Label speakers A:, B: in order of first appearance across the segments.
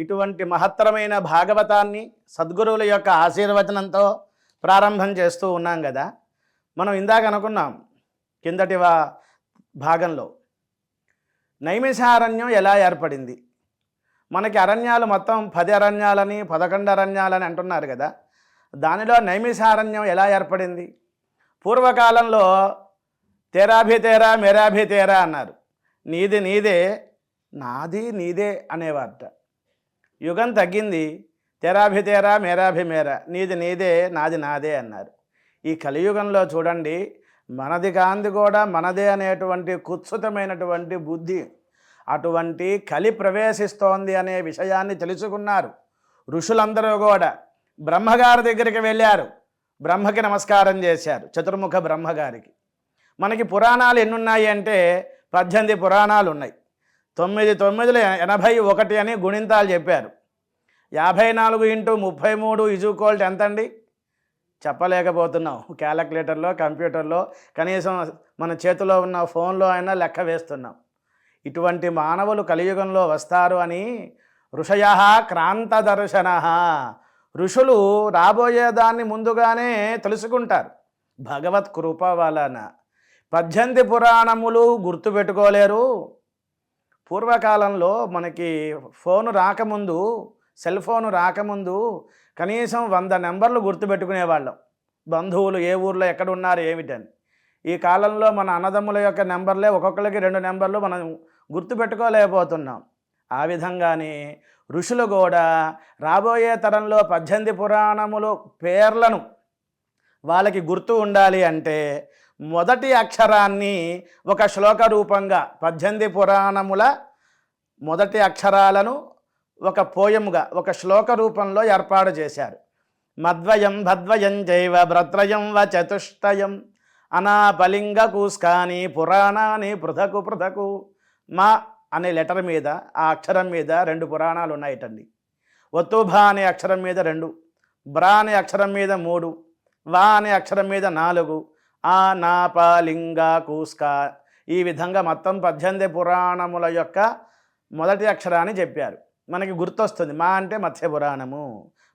A: ఇటువంటి మహత్తరమైన భాగవతాన్ని సద్గురువుల యొక్క ఆశీర్వచనంతో ప్రారంభం చేస్తూ ఉన్నాం కదా. మనం ఇందాక అనుకున్నాం కిందటి వా భాగంలో. నైమిషారణ్యం ఎలా ఏర్పడింది? మనకి అరణ్యాలు మొత్తం పది అరణ్యాలని పదకొండు అరణ్యాలని అంటున్నారు కదా. దానిలో నైమిషారణ్యం ఎలా ఏర్పడింది? పూర్వకాలంలో తేరాభి తేరా మేరాభి తేరా అన్నారు. నీది నీదే నాది నీదే అనేవారట. యుగం తగ్గింది. తెరాభి తేరా మేరాభి మేరా నీది నీదే నాది నాదే అన్నారు. ఈ కలియుగంలో చూడండి మనది కాంది కూడా మనదే అనేటువంటి కుత్సుతమైనటువంటి బుద్ధి అటువంటి కలి ప్రవేశిస్తోంది అనే విషయాన్ని తెలుసుకున్నారు. ఋషులందరూ కూడా బ్రహ్మగారి దగ్గరికి వెళ్ళారు. బ్రహ్మకి నమస్కారం చేశారు. చతుర్ముఖ బ్రహ్మగారికి. మనకి పురాణాలు ఎన్నున్నాయి అంటే పద్దెనిమిది పురాణాలు ఉన్నాయి తొమ్మిది తొమ్మిదిలో ఎనభై ఒకటి అని గుణింతాలు చెప్పారు. యాభై నాలుగు ఇంటూ ముప్పై మూడు ఇజుకోల్ట్ ఎంత అండి చెప్పలేకపోతున్నాం. క్యాలకులేటర్లో కంప్యూటర్లో కనీసం మన చేతిలో ఉన్న ఫోన్లో అయినా లెక్క వేస్తున్నాం. ఇటువంటి మానవులు కలియుగంలో వస్తారు అని ఋషయ క్రాంత దర్శన ఋషులు రాబోయేదాన్ని ముందుగానే తెలుసుకుంటారు. భగవత్ కృప వలన. పద్దెనిమిది పురాణములు గుర్తుపెట్టుకోలేరు పూర్వకాలంలో మనకి ఫోను రాకముందు సెల్ ఫోన్ రాకముందు కనీసం వంద నెంబర్లు గుర్తుపెట్టుకునేవాళ్ళం. బంధువులు ఏ ఊర్లో ఎక్కడ ఉన్నారు ఏమిటని. ఈ కాలంలో మన అన్నదమ్ముల యొక్క నెంబర్లే ఒక్కొక్కరికి రెండు నెంబర్లు మనం గుర్తుపెట్టుకోలేకపోతున్నాం. ఆ విధంగానే ఋషులు కూడా రాబోయే తరంలో పద్దెనిమిది పురాణములు పేర్లను వాళ్ళకి గుర్తు ఉండాలి అంటే మొదటి అక్షరాన్ని ఒక శ్లోక రూపంగా పద్దెనిమిది పురాణముల మొదటి అక్షరాలను ఒక పోయముగా ఒక శ్లోక రూపంలో ఏర్పాటు చేశారు. మద్వయం భద్వయం జైవ భ్రత్రయం వ చతుష్టయం. అనాపలింగ కూస్కాని పురాణాని పృథకు పృథకు. మా అనే లెటర్ మీద ఆ అక్షరం మీద రెండు పురాణాలు ఉన్నాయటండి. ఒత్తుభా అనే అక్షరం మీద రెండు బ్రా అనే అక్షరం మీద మూడు వా అనే అక్షరం మీద నాలుగు. ఆ నాపలింగ కూస్కా ఈ విధంగా మొత్తం పద్దెనిమిది పురాణముల యొక్క మొదటి అక్షరాన్ని చెప్పారు. మనకి గుర్తొస్తుంది. మా అంటే మత్స్య పురాణము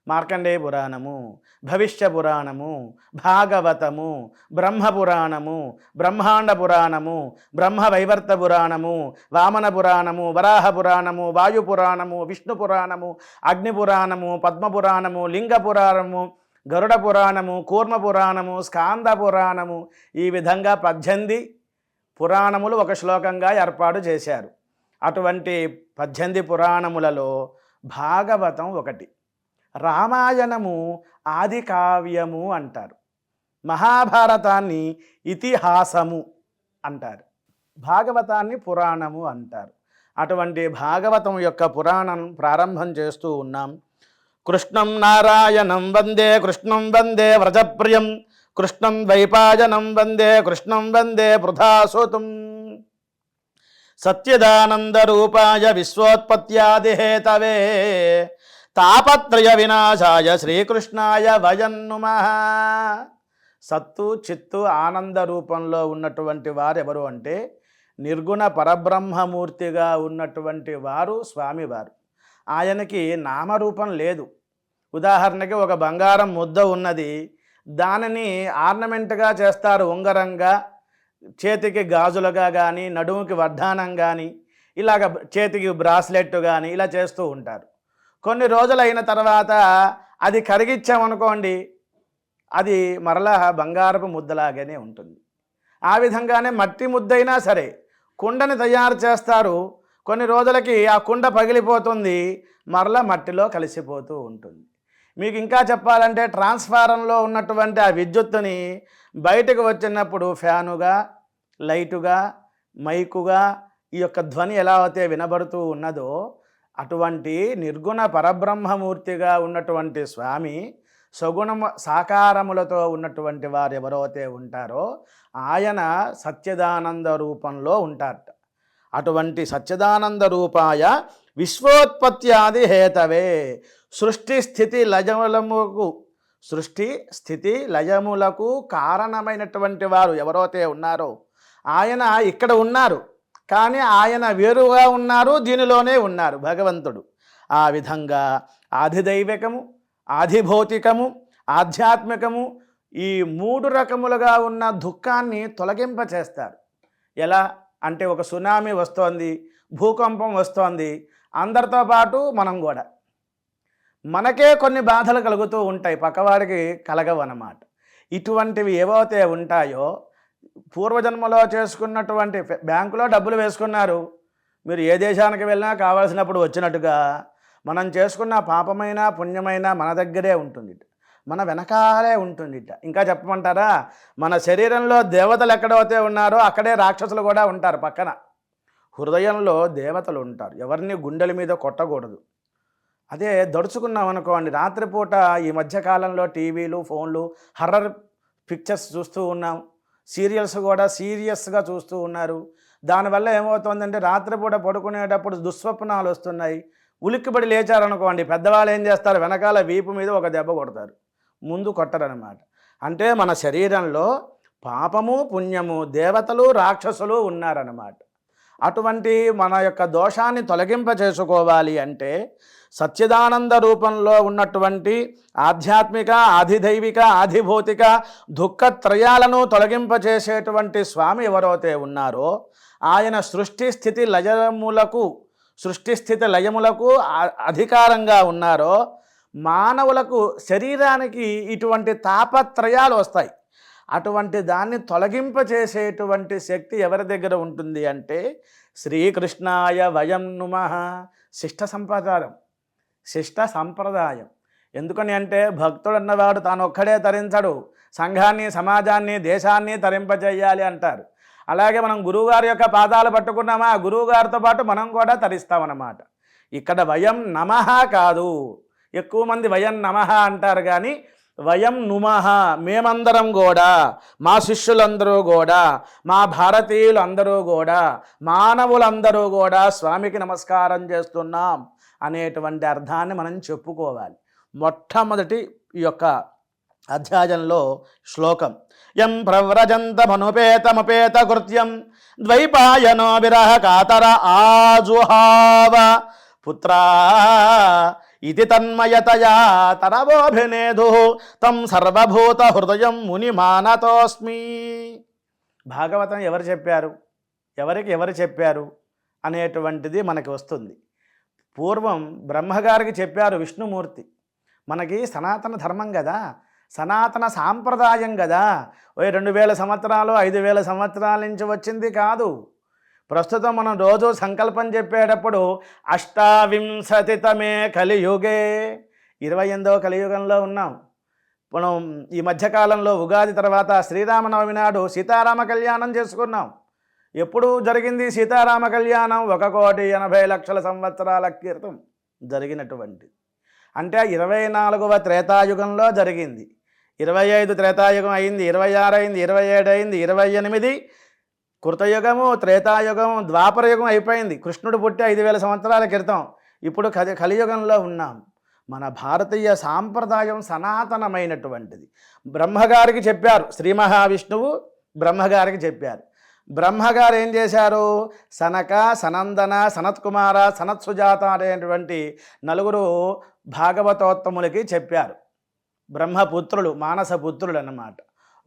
A: మార్కండేయ పురాణము భవిష్య పురాణము భాగవతము బ్రహ్మ పురాణము బ్రహ్మాండ పురాణము బ్రహ్మ వైవర్త పురాణము వామన పురాణము వరాహ పురాణము వాయు పురాణము విష్ణు పురాణము అగ్ని పురాణము పద్మ పురాణము లింగ పురాణము గరుడ పురాణము కూర్మ పురాణము స్కాంద పురాణము ఈ విధంగా పద్దెనిమిది పురాణములు ఒక శ్లోకంగా ఏర్పాటు చేశారు. అటువంటి పద్దెనిమిది పురాణములలో భాగవతం ఒకటి. రామాయణము ఆది కావ్యము అంటారు. మహాభారతాన్ని ఇతిహాసము అంటారు. భాగవతాన్ని పురాణము అంటారు. అటువంటి భాగవతం యొక్క పురాణం ప్రారంభం చేస్తూ ఉన్నాం. కృష్ణం నారాయణం వందే కృష్ణం వందే వ్రజప్రియం. కృష్ణం వైపాయనం వందే కృష్ణం వందే పృథాసుతం. సత్యదానందరూపాయ విశ్వోత్పత్యాదిహేతవే తాపత్రయ వినాశాయ శ్రీకృష్ణాయ వయన్నుమ సత్తు చిత్తు ఆనంద రూపంలో ఉన్నటువంటి వారు ఎవరు అంటే నిర్గుణ పరబ్రహ్మమూర్తిగా ఉన్నటువంటి వారు స్వామివారు. ఆయనకి నామరూపం లేదు. ఉదాహరణకి ఒక బంగారం ముద్ద ఉన్నది. దానిని ఆర్నమెంట్గా చేస్తారు ఉంగరంగా. చేతికి గాజులుగా కానీ నడుముకి వర్ధానం కానీ ఇలాగ చేతికి బ్రాస్లెట్ కానీ ఇలా చేస్తూ ఉంటారు. కొన్ని రోజులైన తర్వాత అది కరిగిచ్చామనుకోండి అది మరలా బంగారపు ముద్దలాగానే ఉంటుంది. ఆ విధంగానే మట్టి ముద్దైనా సరే కుండని తయారు చేస్తారు. కొన్ని రోజులకి ఆ కుండ పగిలిపోతుంది మరలా మట్టిలో కలిసిపోతూ ఉంటుంది. మీకు ఇంకా చెప్పాలంటే ట్రాన్స్ఫారంలో ఉన్నటువంటి ఆ విద్యుత్తుని బయటకు వచ్చినప్పుడు ఫ్యానుగా లైటుగా మైకుగా ఈ యొక్క ధ్వని ఎలా అయితే వినబడుతూ ఉన్నదో అటువంటి నిర్గుణ పరబ్రహ్మమూర్తిగా ఉన్నటువంటి స్వామి సగుణ సాకారములతో ఉన్నటువంటి వారు ఎవరైతే ఉంటారో ఆయన సత్యదానంద రూపంలో ఉంటారట. అటువంటి సత్యదానంద రూపాయ విశ్వోత్పత్యాది హేతవే. సృష్టి స్థితి లజములముకు సృష్టి స్థితి లయములకు కారణమైనటువంటి వారు ఎవరైతే ఉన్నారో ఆయన ఇక్కడ ఉన్నారు. కానీ ఆయన వేరుగా ఉన్నారు దీనిలోనే ఉన్నారు భగవంతుడు. ఆ విధంగా ఆధిదైవికము ఆధిభౌతికము ఆధ్యాత్మికము ఈ మూడు రకములుగా ఉన్న దుఃఖాన్ని తొలగింప చేస్తారు ఎలా? అంటే ఒక సునామీ వస్తోంది భూకంపం వస్తోంది అందరితో పాటు మనం కూడా. మనకే కొన్ని బాధలు కలుగుతూ ఉంటాయి పక్కవాడికి కలగవు అన్నమాట ఇటువంటివి ఏవైతే ఉంటాయో పూర్వజన్మలో చేసుకున్నటువంటి బ్యాంకులో డబ్బులు వేసుకున్నారు. మీరు ఏ దేశానికి వెళ్ళినా కావాల్సినప్పుడు వచ్చినట్టుగా మనం చేసుకున్న పాపమైన పుణ్యమైన మన దగ్గరే ఉంటుంది మన వెనకాలే ఉంటుంది ఇంకా చెప్పమంటారా? మన శరీరంలో దేవతలు ఎక్కడైతే ఉన్నారో అక్కడే రాక్షసులు కూడా ఉంటారు పక్కన. హృదయంలో దేవతలు ఉంటారు. ఎవరిని గుండెల మీద కొట్టకూడదు. అదే దడుచుకున్నాం అనుకోండి రాత్రిపూట ఈ మధ్యకాలంలో టీవీలు ఫోన్లు హర్రర్ పిక్చర్స్ చూస్తూ ఉన్నాం. సీరియల్స్ కూడా సీరియస్గా చూస్తూ ఉన్నారు. దానివల్ల ఏమవుతుందంటే రాత్రిపూట పడుకునేటప్పుడు దుస్వప్నాలు వస్తున్నాయి. ఉలిక్కిపడి లేచారనుకోండి పెద్దవాళ్ళు ఏం చేస్తారు? వెనకాల వీపు మీద ఒక దెబ్బ కొడతారు. ముందు కొట్టరనమాట అంటే మన శరీరంలో పాపము పుణ్యము దేవతలు రాక్షసులు ఉన్నారన్నమాట. అటువంటి మన యొక్క దోషాన్ని తొలగింప చేసుకోవాలి అంటే సచ్చిదానంద రూపంలో ఉన్నటువంటి ఆధ్యాత్మిక ఆధిదైవిక ఆధిభౌతిక దుఃఖత్రయాలను తొలగింపచేసేటువంటి స్వామి ఎవరైతే ఉన్నారో ఆయన సృష్టి స్థితి లయములకు సృష్టి స్థితి లయములకు అధికారంగా ఉన్నారో మానవులకు శరీరానికి ఇటువంటి తాపత్రయాలు వస్తాయి. అటువంటి దాన్ని తొలగింపచేసేటువంటి శక్తి ఎవరి దగ్గర ఉంటుంది అంటే శ్రీకృష్ణాయ వయం నుమ శిష్ట సంపాదారం శిష్ట సంప్రదాయం. ఎందుకని అంటే భక్తుడు అన్నవాడు తాను ఒక్కడే తరించడు. సంఘాన్ని సమాజాన్ని దేశాన్ని తరింపజేయాలి అంటారు. అలాగే మనం గురువుగారి యొక్క పాదాలు పట్టుకున్నామా? గురువుగారితో పాటు మనం కూడా తరిస్తామన్నమాట. ఇక్కడ వయం నమః కాదు. ఎక్కువ మంది వయం నమః అంటారు కానీ వయం నుమః మేమందరం కూడా మా శిష్యులందరూ కూడా మా భారతీయులు అందరూ కూడా మానవులందరూ కూడా స్వామికి నమస్కారం చేస్తున్నాం. అనేటువంటి అర్థాన్ని మనం చెప్పుకోవాలి. మొట్టమొదటి ఈ యొక్క అధ్యాయంలో శ్లోకం. యం ప్రవ్రజంతమనుపేతమపేత కృత్యం ద్వైపాయనో విరహ కాతర ఆజుహావ పుత్రా ఇది తన్మయతయా తరవోభినేదు తం సర్వభూత హృదయం ముని మానతోస్మి. భాగవతం ఎవరు చెప్పారు? ఎవరికి ఎవరు చెప్పారు? అనేటువంటిది మనకి వస్తుంది. పూర్వం బ్రహ్మగారికి చెప్పారు విష్ణుమూర్తి మనకి సనాతన ధర్మం కదా సనాతన సాంప్రదాయం కదా ఓ రెండు వేల సంవత్సరాలు ఐదు వేల సంవత్సరాల నుంచి వచ్చింది కాదు. ప్రస్తుతం మనం రోజు సంకల్పం చెప్పేటప్పుడు అష్టావింశతితమే కలియుగే ఇరవై ఎనిమిదవ కలియుగంలో ఉన్నాం. మనం ఈ మధ్యకాలంలో ఉగాది తర్వాత శ్రీరామనవమి నాడు సీతారామ కళ్యాణం చేసుకున్నాం. ఎప్పుడు జరిగింది సీతారామ కళ్యాణం ఒక కోటి ఎనభై లక్షల సంవత్సరాల క్రితం జరిగినటువంటి అంటే ఇరవై నాలుగవ త్రేతాయుగంలో జరిగింది. ఇరవై ఐదు త్రేతాయుగం అయింది ఇరవై ఆరు అయింది ఇరవై ఏడు అయింది ఇరవై ఎనిమిది కృతయుగము త్రేతాయుగము ద్వాపరయుగం అయిపోయింది. కృష్ణుడు పుట్టి ఐదు వేల సంవత్సరాల క్రితం ఇప్పుడు కలి కలియుగంలో ఉన్నాం. మన భారతీయ సాంప్రదాయం సనాతనమైనటువంటిది. బ్రహ్మగారికి చెప్పారు శ్రీ మహావిష్ణువు బ్రహ్మగారికి చెప్పారు. బ్రహ్మగారు ఏం చేశారు? సనక సనందన సనత్కుమార సనత్సుజాత అనేటువంటి నలుగురు భాగవతోత్తములకి చెప్పారు. బ్రహ్మపుత్రులు మానసపుత్రులు అన్నమాట.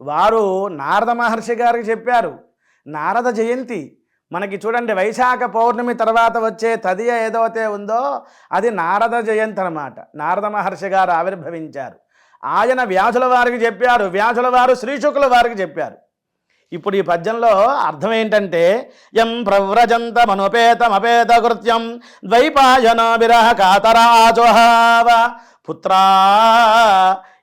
A: వారు నారద మహర్షి గారికి చెప్పారు నారద జయంతి మనకి చూడండి వైశాఖ పౌర్ణమి తర్వాత వచ్చే తదియ ఏదైతే ఉందో అది నారద జయంతి అన్నమాట. నారద మహర్షి గారు ఆవిర్భవించారు. ఆయన వ్యాసుల వారికి చెప్పారు వ్యాసుల వారు శ్రీశుకుల వారికి చెప్పారు. ఇప్పుడు ఈ పద్యంలో అర్థం ఏంటంటే ఎం ప్రవ్రజంత మనుపేతమపేత కృత్యం ద్వైపాయన విరహ కాతరాజోహావ పుత్రా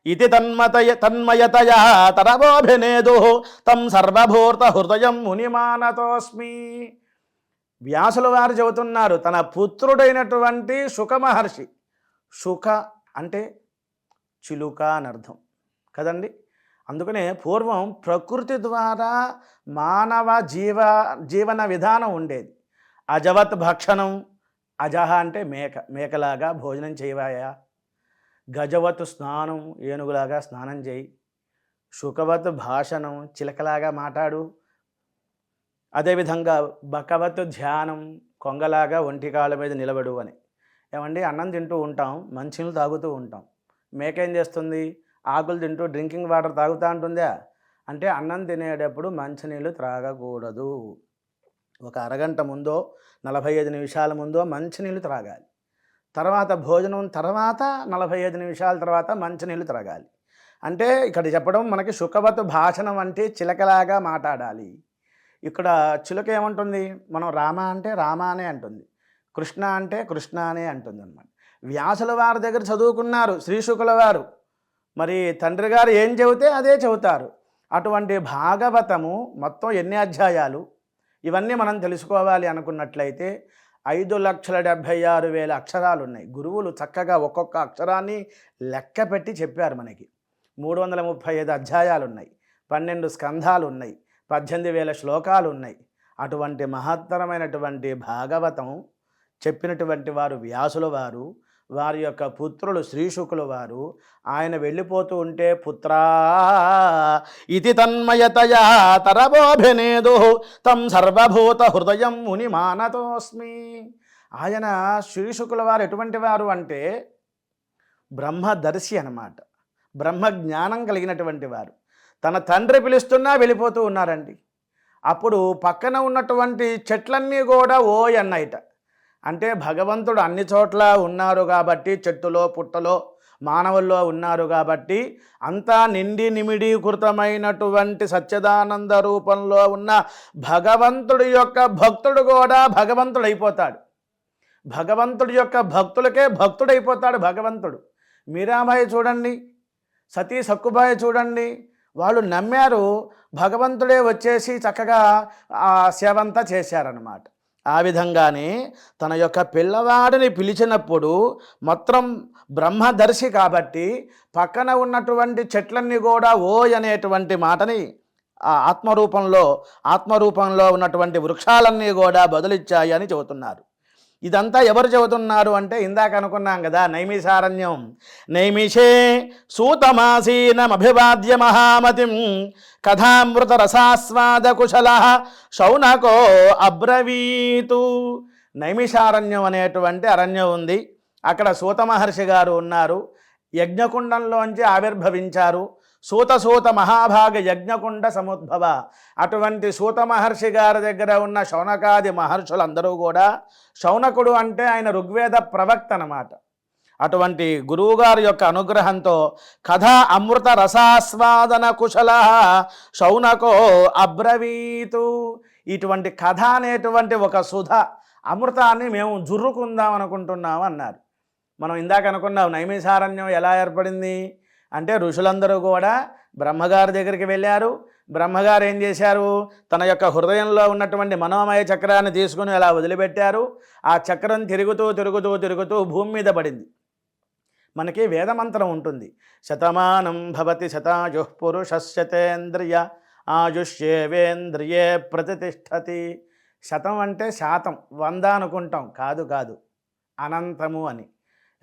A: ఇది తన్మతయ తన్మయతయా తరవోభినేదు తం సర్వభూత హృదయం మునిమానతోస్మి. వ్యాసుల వారు చెబుతున్నారు తన పుత్రుడైనటువంటి శుక మహర్షి. అంటే చిలుక అని అర్థం. కదండి? అందుకనే పూర్వం ప్రకృతి ద్వారా మానవ జీవ జీవన విధానం ఉండేది. అజవత్ భక్షణం అజహ అంటే మేక మేకలాగా భోజనం చేయవాయా గజవత్ స్నానం ఏనుగులాగా స్నానం చేయి. శుకవత్ భాషణం చిలకలాగా మాట్లాడు. అదేవిధంగా బకవత్ ధ్యానం కొంగలాగా ఒంటికాల మీద నిలబడు అని. ఏమండి? అన్నం తింటూ ఉంటాం మంచినీళ్ళు తాగుతూ ఉంటాం. మేక ఏం చేస్తుంది? ఆకులు తింటూ డ్రింకింగ్ వాటర్ తాగుతూ ఉంటుందా అంటే అన్నం తినేటప్పుడు మంచినీళ్ళు త్రాగకూడదు. ఒక అరగంట ముందో నలభై ఐదు నిమిషాల ముందో మంచినీళ్ళు త్రాగాలి. తర్వాత భోజనం తర్వాత నలభై ఐదు నిమిషాల తర్వాత మంచినీళ్ళు త్రాగాలి. అంటే ఇక్కడ చెప్పడం మనకి సుఖవతు భాషణం అంటే చిలకలాగా మాట్లాడాలి. ఇక్కడ చిలక ఏమంటుంది? మనం రామ అంటే రామ అనే అంటుంది. కృష్ణ అంటే కృష్ణ అనే అంటుంది అనమాట వ్యాసుల వారి దగ్గర చదువుకున్నారు శ్రీశుకుల వారు. మరి తండ్రి గారు ఏం చెబితే అదే చెబుతారు. అటువంటి భాగవతము మొత్తం ఎన్ని అధ్యాయాలు? ఇవన్నీ మనం తెలుసుకోవాలి అనుకున్నట్లయితే ఐదు లక్షల డెబ్భై ఆరు వేల అక్షరాలు ఉన్నాయి. గురువులు చక్కగా ఒక్కొక్క అక్షరాన్ని లెక్క పెట్టి చెప్పారు మనకి. మూడు వందల ముప్పై ఐదు అధ్యాయాలు ఉన్నాయి. పన్నెండు స్కంధాలు ఉన్నాయి. పద్దెనిమిది వేల శ్లోకాలు ఉన్నాయి. అటువంటి మహత్తరమైనటువంటి భాగవతం చెప్పినటువంటి వారు వ్యాసుల వారు వారి యొక్క పుత్రులు శ్రీశుకులు వారు ఆయన వెళ్ళిపోతూ ఉంటే పుత్రా ఇది తన్మయతయా? తరవోభినేదు తం సర్వభూత హృదయం ముని మానతోస్మి. ఆయన శ్రీశుకుల వారు ఎటువంటి వారు అంటే బ్రహ్మదర్శి అన్నమాట. బ్రహ్మ జ్ఞానం కలిగినటువంటి వారు. తన తండ్రి పిలుస్తున్నా వెళ్ళిపోతూ ఉన్నారండి. అప్పుడు పక్కన ఉన్నటువంటి చెట్లన్నీ కూడా ఓ అన్నయిట అంటే భగవంతుడు అన్ని చోట్ల ఉన్నారు కాబట్టి చెట్టులో పుట్టలో మానవుల్లో ఉన్నారు కాబట్టి అంతా నిండి నిమిడీకృతమైనటువంటి సత్యదానంద రూపంలో ఉన్న భగవంతుడి యొక్క భక్తుడు కూడా భగవంతుడు అయిపోతాడు భగవంతుడి యొక్క భక్తులకే భక్తుడైపోతాడు భగవంతుడు. మీరాబాయి చూడండి సతీ సక్కుబాయి చూడండి వాళ్ళు నమ్మారు భగవంతుడే వచ్చేసి చక్కగా ఆ సేవంతా చేశారనమాట ఆ విధంగానే తన యొక్క పిల్లవాడిని పిలిచినప్పుడు మొత్తం బ్రహ్మదర్శి కాబట్టి పక్కన ఉన్నటువంటి చెట్లన్నీ కూడా ఓ అనేటువంటి మాటని ఆ ఆత్మరూపంలో ఆత్మరూపంలో ఉన్నటువంటి వృక్షాలన్నీ కూడా బదులిచ్చాయి అని చెబుతున్నారు. ఇదంతా ఎవరు చెబుతున్నారు అంటే ఇందాక అనుకున్నాం కదా నైమిషారణ్యం. నైమిషే సూతమాసీనమభివాద్య మహామతిం కథామృత రసాస్వాద కుశల శౌనకో అబ్రవీతు. నైమిషారణ్యం అనేటువంటి అరణ్యం ఉంది. అక్కడ సూత మహర్షి గారు ఉన్నారు. యజ్ఞకుండంలోంచి ఆవిర్భవించారు. సూత సూత మహాభాగ యజ్ఞకుండ సముద్భవ. అటువంటి సూత మహర్షి గారి దగ్గర ఉన్న శౌనకాది మహర్షులందరూ కూడా శౌనకుడు అంటే ఆయన ఋగ్వేద ప్రవక్త అనమాట అటువంటి గురువుగారి యొక్క అనుగ్రహంతో కథ అమృత రసాస్వాదన కుశల శౌనకో అబ్రవీతు. ఇటువంటి కథ అనేటువంటి ఒక సుధ అమృతాన్ని మేము జుర్రుకుందాం అనుకుంటున్నాం అన్నారు. మనం ఇందాక అనుకున్నాం నైమిసారణ్యం ఎలా ఏర్పడింది? అంటే ఋషులందరూ కూడా బ్రహ్మగారి దగ్గరికి వెళ్ళారు. బ్రహ్మగారు ఏం చేశారు? తన యొక్క హృదయంలో ఉన్నటువంటి మనోమయ చక్రాన్ని తీసుకుని అలా వదిలిపెట్టారు. ఆ చక్రం తిరుగుతూ తిరుగుతూ తిరుగుతూ భూమి మీద పడింది. మనకి వేదమంత్రం ఉంటుంది. శతమానం భవతి శతాయు పురుషశతేంద్రియ ఆయుష్యేవేంద్రియే ప్రతిష్టతి. శతం అంటే శాతం వంద అనుకుంటాం. కాదు కాదు. అనంతము అని.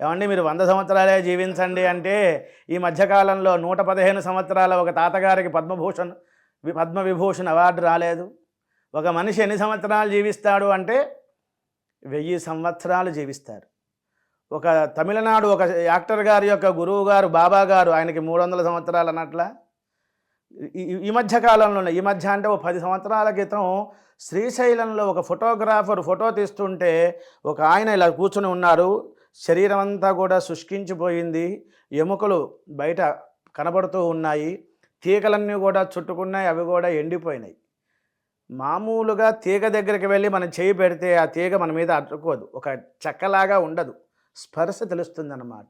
A: ఏమండి మీరు వంద సంవత్సరాలే జీవించండి అంటే ఈ మధ్యకాలంలో నూట పదిహేను సంవత్సరాల ఒక తాతగారికి పద్మభూషణ్ పద్మవిభూషణ్ అవార్డు రాలేదు. ఒక మనిషి ఎన్ని సంవత్సరాలు జీవిస్తాడు అంటే వెయ్యి సంవత్సరాలు జీవిస్తారు. ఒక తమిళనాడు ఒక యాక్టర్ గారి యొక్క గురువు గారు బాబా గారు ఆయనకి మూడు వందల సంవత్సరాలు అన్నట్ల? ఈ- ఈ- ఈ మధ్య కాలంలోనే ఈ మధ్య అంటే ఒక పది సంవత్సరాల క్రితం శ్రీశైలంలో ఒక ఫోటోగ్రాఫర్ ఫోటో తీస్తుంటే ఒక ఆయన ఇలా కూర్చుని ఉన్నారు. శరీరం అంతా కూడా శుష్కించిపోయింది. ఎముకలు బయట కనబడుతూ ఉన్నాయి. తీగలన్నీ కూడా చుట్టుకున్నాయి. అవి కూడా ఎండిపోయినాయి. మామూలుగా తీగ దగ్గరికి వెళ్ళి మనం చేయి పెడితే ఆ తీగ మన మీద అట్టుకోదు ఒక చెక్కలాగా ఉండదు. స్పర్శ తెలుస్తుందన్నమాట.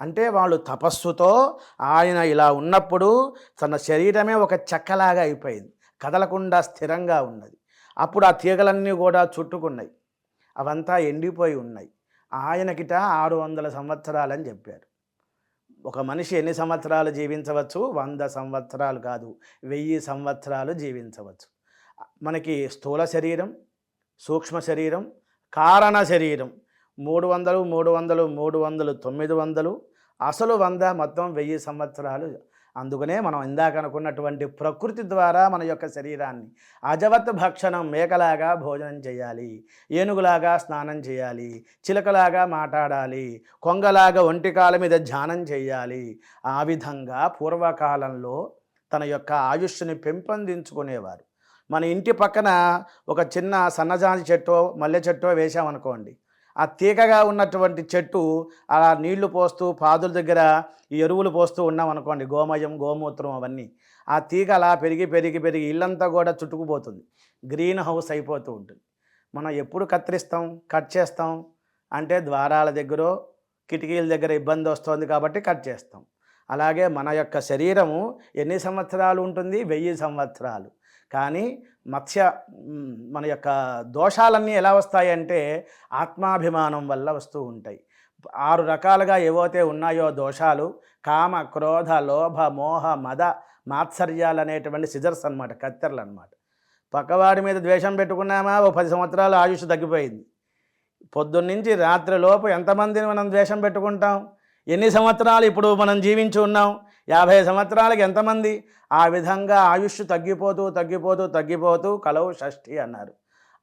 A: అంటే వాళ్ళు తపస్సుతో ఆయన ఇలా ఉన్నప్పుడు తన శరీరమే ఒక చెక్కలాగా అయిపోయింది. కదలకుండా స్థిరంగా ఉన్నది. అప్పుడు ఆ తీగలన్నీ కూడా చుట్టుకున్నాయి. అవంతా ఎండిపోయి ఉన్నాయి. ఆయనకిట ఆరు వందల సంవత్సరాలని చెప్పారు. ఒక మనిషి ఎన్ని సంవత్సరాలు జీవించవచ్చు? వంద సంవత్సరాలు కాదు వెయ్యి సంవత్సరాలు జీవించవచ్చు. మనకి స్థూల శరీరం సూక్ష్మ శరీరం కారణ శరీరం మూడు వందలు మూడు వందలు మూడు వందలు తొమ్మిది వందలు అసలు వంద మొత్తం వెయ్యి సంవత్సరాలు అందుకనే మనం ఇందాక అనుకున్నటువంటి ప్రకృతి ద్వారా మన యొక్క శరీరాన్ని అజవత్ భక్షణం మేకలాగా భోజనం చేయాలి ఏనుగులాగా స్నానం చేయాలి చిలకలాగా మాట్లాడాలి కొంగలాగా ఒంటికాల మీద ధ్యానం చేయాలి. ఆ విధంగా పూర్వకాలంలో తన యొక్క ఆయుష్ని పెంపొందించుకునేవారు. మన ఇంటి పక్కన ఒక చిన్న సన్నజాజి చెట్టో మల్లె చెట్టో వేసామనుకోండి ఆ తీగగా ఉన్నటువంటి చెట్టు అలా నీళ్ళు పోస్తూ పాదుల దగ్గర ఈ ఎరువులు పోస్తూ ఉన్నాం అనుకోండి గోమయం గోమూత్రం అవన్నీ. ఆ తీగ అలా పెరిగి పెరిగి పెరిగి ఇల్లంతా కూడా చుట్టుకుపోతుంది. గ్రీన్ హౌస్ అయిపోతూ ఉంటుంది. మనం ఎప్పుడు కత్తిరిస్తాం కట్ చేస్తాం అంటే ద్వారాల దగ్గర కిటికీల దగ్గర ఇబ్బంది వస్తుంది కాబట్టి కట్ చేస్తాం. అలాగే మన యొక్క శరీరము ఎన్ని సంవత్సరాలు ఉంటుంది? వెయ్యి సంవత్సరాలు. కానీ మత్స్య మన యొక్క దోషాలన్నీ ఎలా వస్తాయంటే ఆత్మాభిమానం వల్ల వస్తూ ఉంటాయి. ఆరు రకాలుగా ఏవైతే ఉన్నాయో దోషాలు కామ క్రోధ లోభ మోహ మద మాత్సర్యాలు అనేటువంటి సిజర్స్ అనమాట కత్తెరలు అనమాట పక్కవాడి మీద ద్వేషం పెట్టుకున్నామా? ఓ పది సంవత్సరాలు ఆయుష్ తగ్గిపోయింది. పొద్దున్నుంచి రాత్రి లోపు ఎంతమందిని మనం ద్వేషం పెట్టుకుంటాం? ఎన్ని సంవత్సరాలు ఇప్పుడు మనం జీవించి ఉన్నాం? యాభై సంవత్సరాలకి ఎంతమంది ఆ విధంగా ఆయుష్ తగ్గిపోతూ తగ్గిపోతూ తగ్గిపోతూ కలవు షష్ఠి అన్నారు.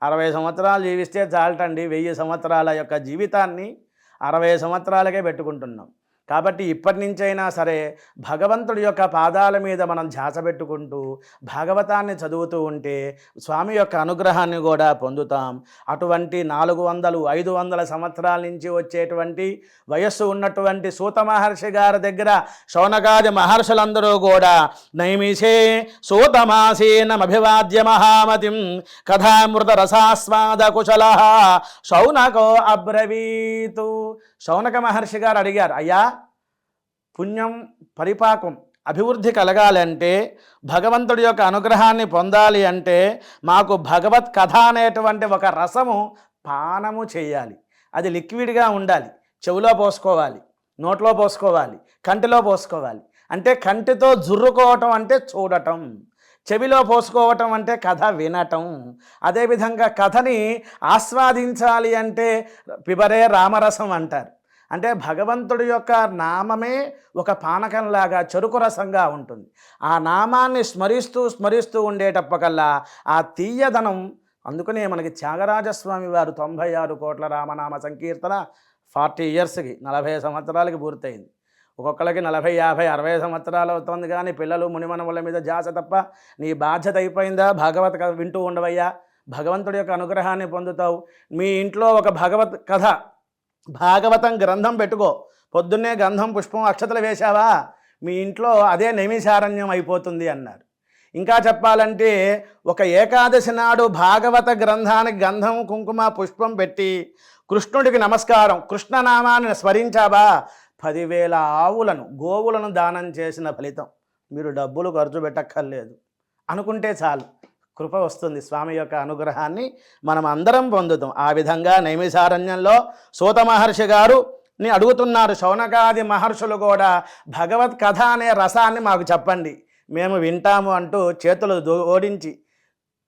A: అరవై సంవత్సరాలు జీవిస్తే చాలటండి. వెయ్యి సంవత్సరాల యొక్క జీవితాన్ని అరవై సంవత్సరాలకే పెట్టుకుంటున్నాం. కాబట్టి ఇప్పటి నుంచైనా సరే భగవంతుడి యొక్క పాదాల మీద మనం ధ్యాస పెట్టుకుంటూ భాగవతాన్ని చదువుతూ ఉంటే స్వామి యొక్క అనుగ్రహాన్ని కూడా పొందుతాం. అటువంటి నాలుగు వందలు ఐదు వందల సంవత్సరాల నుంచి వచ్చేటువంటి వయస్సు ఉన్నటువంటి సూత మహర్షి గారి దగ్గర శౌనకాది మహర్షులందరూ కూడా నైమిషే సూతమాసీనమభివాద్య మహామతిం కథామృత రసాస్వాద కుశల శౌనకో అబ్రవీతు. శౌనక మహర్షి గారు అడిగారు అయ్యా పుణ్యం పరిపాకం అభివృద్ధి కలగాలంటే భగవంతుడి యొక్క అనుగ్రహాన్ని పొందాలి అంటే మాకు భగవత్ కథ అనేటువంటి ఒక రసము పానము చేయాలి. అది లిక్విడ్గా ఉండాలి. చెవిలో పోసుకోవాలి నోట్లో పోసుకోవాలి కంటిలో పోసుకోవాలి. అంటే కంటితో జుర్రుకోవటం అంటే చూడటం. చెవిలో పోసుకోవటం అంటే కథ వినటం. అదేవిధంగా కథని ఆస్వాదించాలి అంటే పిబరే రామరసం అంటారు. అంటే భగవంతుడి యొక్క నామమే ఒక పానకంలాగా చెరుకు రసంగా ఉంటుంది. ఆ నామాన్ని స్మరిస్తూ స్మరిస్తూ ఉండేటప్పకల్లా ఆ తీయదనం అందుకనే మనకి త్యాగరాజస్వామి వారు తొంభై ఆరు కోట్ల రామనామ సంకీర్తన ఫార్టీ ఇయర్స్కి నలభై సంవత్సరాలకి పూర్తయింది. ఒక్కొక్కరికి నలభై యాభై అరవై సంవత్సరాలు అవుతుంది కానీ పిల్లలు మునిమనముల మీద జాస తప్ప నీ బాధ్యత అయిపోయిందా? భాగవత కథ వింటూ ఉండవయ్యా. భగవంతుడి యొక్క అనుగ్రహాన్ని పొందుతావు. మీ ఇంట్లో ఒక భగవత్ కథ భాగవతం గ్రంథం పెట్టుకో. పొద్దున్నే గంధం పుష్పం అక్షతలు వేశావా? మీ ఇంట్లో అదే నైమిషారణ్యం అయిపోతుంది అన్నారు. ఇంకా చెప్పాలంటే ఒక ఏకాదశి నాడు భాగవత గ్రంథానికి గంధం కుంకుమ పుష్పం పెట్టి కృష్ణుడికి నమస్కారం. కృష్ణనామాన్ని స్మరించావా? పదివేల ఆవులను గోవులను దానం చేసిన ఫలితం. మీరు డబ్బులు ఖర్చు పెట్టక్కర్లేదు. అనుకుంటే చాలు. కృప వస్తుంది స్వామి యొక్క అనుగ్రహాన్ని మనం అందరం పొందుతాం. ఆ విధంగా నైమిసారణ్యంలో సూత మహర్షి గారు ని అడుగుతున్నారు. శౌనకాది మహర్షులు కూడా భగవత్ కథ అనే రసాన్ని మాకు చెప్పండి. మేము వింటాము అంటూ చేతులు ఓడించి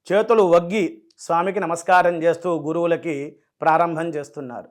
A: చేతులు వగ్గి స్వామికి నమస్కారం చేస్తూ గురువులకి ప్రారంభం చేస్తున్నారు.